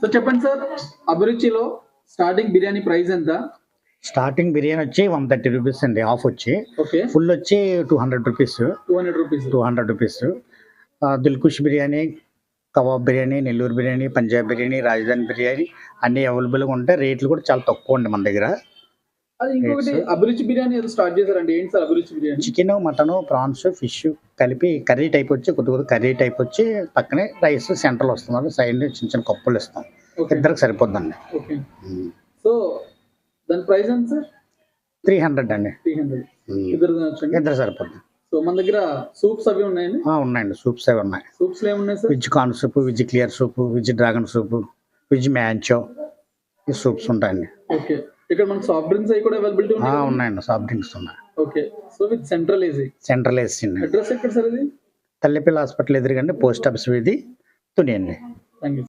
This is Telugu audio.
సో చెప్పండి సార్ అభిరుచిలో స్టార్టింగ్ బిర్యానీ ప్రైస్ ఎంత? స్టార్టింగ్ బిర్యానీ వచ్చి వన్ థర్టీ రూపీస్ అండి ఆఫ్ వచ్చి. ఓకే ఫుల్ వచ్చి two hundred rupees two hundred rupees two hundred rupees Dilkush biryani kebab biryani Nellore biryani Punjab biryani Rajdhani biryani అన్నీ అవైలబుల్గా ఉంటాయి రేట్లు కూడా చాలా తక్కువ అండి మన దగ్గర. అది ఇంకొకటి. అభిరుచి బిర్యానీ ఏదో స్టార్ట్ చేశారండి. ఏంటి sir Abhiruchi biryani? Chicken mutton prawns fish కలిపి కర్రీ టైప్ వచ్చి కొద్ది కొద్ది కర్రీ టైప్ వచ్చి పక్కనే రైస్ సెంటర్లో వస్తుంది. సైడ్ చిన్న చిన్న కప్పులు ఇస్తాం. ఇద్దరికి సరిపోద్దండి. ఓకే సో దాని ప్రైస్ ఎంత సార్? త్రీ హండ్రెడ్ అండి. త్రీ హండ్రెడ్ ఇద్దరు సరిపోద్ది. సో మన దగ్గర సూప్స్ అవి ఉన్నాయండి? ఉన్నాయండి. సూప్స్ అవి ఉన్నాయి. సూప్స్ ఏమున్నాయి sir? Veg corn soup veg clear soup veg dragon soup veg manchow ఈ సూప్స్ ఉంటాయండి. ఓకే ఇక్కడ మనకి సాఫ్ట్ డ్రింక్స్ అవి కూడా అవైలబిలిటీ ఆ, ఉన్నాయి ఉన్నాయండి. సాఫ్ట్ డ్రింక్స్ ఉన్నాయి. Okay so with central AC central AC అండి. అడ్రస్ ఎక్కడ సార్ ఇది? తల్లిపిల్ల హాస్పిటల్ ఎదురుగండి పోస్ట్ ఆఫీస్ వీధి తుని అండి థ్యాంక్ యూ